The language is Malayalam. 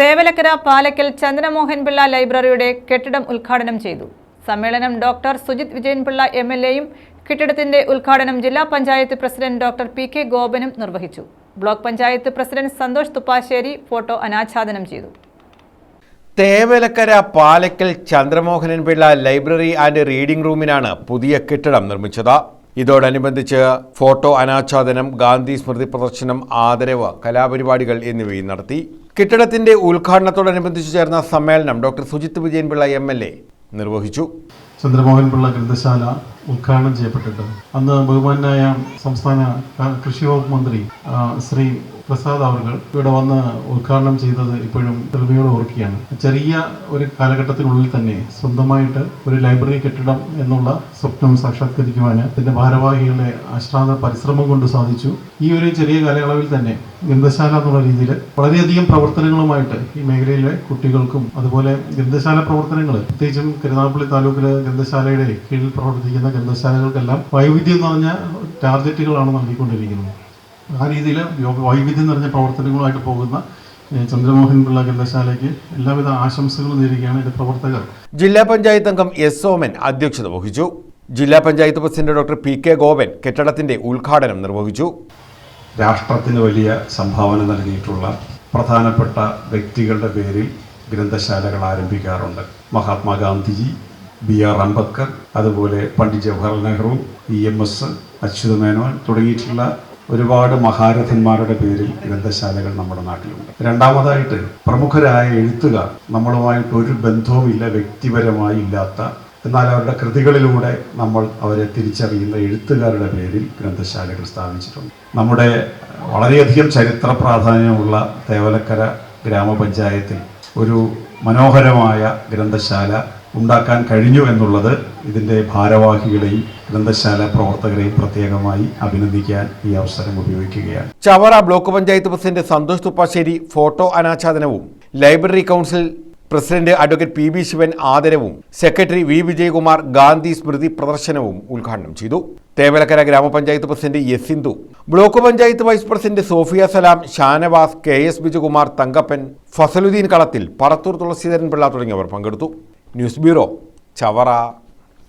തേവലക്കര പാലക്കൽ ചന്ദ്രമോഹൻ പിള്ള ലൈബ്രറിയുടെ കെട്ടിടം ഉദ്ഘാടനം ചെയ്തു. സമ്മേളനം doctor Sujith Vijayanpillai M L എയും കെട്ടിടത്തിന്റെ ഉദ്ഘാടനം ജില്ലാ panchayat president doctor P K ഗോപനും നിർവഹിച്ചു. Block panchayat president Santhosh Thuppassery photo അനാച്ഛാദനം ചെയ്തു. Thevalakkara Palakkal Chandramohanan Pillai library and reading റൂമിനാണ് പുതിയ കെട്ടിടം നിർമ്മിച്ചത്. ഇതോടനുബന്ധിച്ച് ഫോട്ടോ അനാച്ഛാദനം ഗാന്ധി സ്മൃതി പ്രദർശനം ആദരവ് കലാപരിപാടികൾ എന്നിവയും നടത്തി. കെട്ടിടത്തിന്റെ ഉദ്ഘാടനത്തോടനുബന്ധിച്ച് ചേർന്ന സമ്മേളനം doctor Sujith Vijayanpillai M L A നിർവഹിച്ചു. ചന്ദ്രമോഹൻ പിള്ള ഗ്രന്ഥശാല ഉദ്ഘാടനം ചെയ്യപ്പെട്ടിട്ട് അന്ന് ബഹുമാനായ സംസ്ഥാന കൃഷി വകുപ്പ് മന്ത്രി ശ്രീ പ്രസാദ് അവർകൾ ഇവിടെ വന്ന് ഉദ്ഘാടനം ചെയ്തത് ഇപ്പോഴും തെളിവയോടെ ഓർക്കുകയാണ്. ചെറിയ ഒരു കാലഘട്ടത്തിനുള്ളിൽ തന്നെ സ്വന്തമായിട്ട് ഒരു ലൈബ്രറി കെട്ടിടം എന്നുള്ള സ്വപ്നം സാക്ഷാത്കരിക്കുവാൻ ഇതിന്റെ ഭാരവാഹികളുടെ അശ്രാന്ത പരിശ്രമം കൊണ്ട് സാധിച്ചു. ഈ ഒരു ചെറിയ കാലയളവിൽ തന്നെ ഗ്രന്ഥശാല എന്നുള്ള രീതിയിൽ വളരെയധികം പ്രവർത്തനങ്ങളുമായിട്ട് ഈ മേഖലയിലെ കുട്ടികൾക്കും അതുപോലെ ഗ്രന്ഥശാല പ്രവർത്തനങ്ങൾ പ്രത്യേകിച്ചും കരുനാഗപ്പള്ളി താലൂക്കിലെ ഗ്രന്ഥശാലയുടെ കീഴിൽ പ്രവർത്തിക്കുന്ന ഗ്രന്ഥശാലകൾക്കെല്ലാം വൈവിധ്യം നിറഞ്ഞ ടാർഗറ്റുകളാണ് നൽകിക്കൊണ്ടിരിക്കുന്നത്. ആ രീതിയിൽ വൈവിധ്യം നിറഞ്ഞ പ്രവർത്തനങ്ങളുമായിട്ട് പോകുന്ന ചന്ദ്രമോഹൻ പിള്ള ഗ്രന്ഥശാലയ്ക്ക് എല്ലാവിധ ആശംസകളും നേരുകയാണ് എന്റെ പ്രവർത്തകർ. ജില്ലാ പഞ്ചായത്ത് അംഗം എസ് ഓമൻ അധ്യക്ഷത വഹിച്ചു. ജില്ലാ panchayat president doctor P K Gopan കെട്ടിടത്തിന്റെ ഉദ്ഘാടനം നിർവഹിച്ചു. രാഷ്ട്രത്തിന് വലിയ സംഭാവന നൽകിയിട്ടുള്ള പ്രധാനപ്പെട്ട വ്യക്തികളുടെ പേരിൽ ഗ്രന്ഥശാലകൾ ആരംഭിക്കാറുണ്ട്. മഹാത്മാഗാന്ധിജി ബി ആർ അംബേദ്കർ അതുപോലെ Pandit Jawaharlal Nehru E M S Achutha Menon തുടങ്ങിയിട്ടുള്ള ഒരുപാട് മഹാരഥന്മാരുടെ പേരിൽ ഗ്രന്ഥശാലകൾ നമ്മുടെ നാട്ടിലുണ്ട്. രണ്ടാമതായിട്ട് പ്രമുഖരായ എഴുത്തുകാർ നമ്മളുമായിട്ട് ഒരു ബന്ധവുമില്ല വ്യക്തിപരമായി ഇല്ലാത്ത എന്നാൽ അവരുടെ കൃതികളിലൂടെ നമ്മൾ അവരെ തിരിച്ചറിയുന്ന എഴുത്തുകാരുടെ പേരിൽ ഗ്രന്ഥശാലകൾ സ്ഥാപിച്ചിട്ടുണ്ട്. നമ്മുടെ വളരെയധികം ചരിത്ര പ്രാധാന്യമുള്ള തേവലക്കര ഗ്രാമപഞ്ചായത്തിൽ ഒരു മനോഹരമായ ഗ്രന്ഥശാല ഉണ്ടാക്കാൻ കഴിഞ്ഞു എന്നുള്ളത് ഇതിന്റെ ഭാരവാഹികളെയും ഗ്രന്ഥശാല പ്രവർത്തകരെയും പ്രത്യേകമായി അഭിനന്ദിക്കാൻ ഈ അവസരം ഉപയോഗിക്കുകയാണ്. Chavara block panchayat president Santhosh Thuppassery photo അനാച്ഛാദനവും. Library council president advocate P B Sivan ആദരവും. സെക്രട്ടറി വി വിജയകുമാർ ഗാന്ധി സ്മൃതി പ്രദർശനവും ഉദ്ഘാടനം ചെയ്തു. തേവലക്കര ഗ്രാമപഞ്ചായത്ത് president S Sindhu. Block panchayat vice president Sophia Salam Shanavas K S Bijukumar Thankappan Fazaluddin Kalathil Parathoor Thulasidharan Pillai തുടങ്ങിയവർ പങ്കെടുത്തു. News bureau Chavara.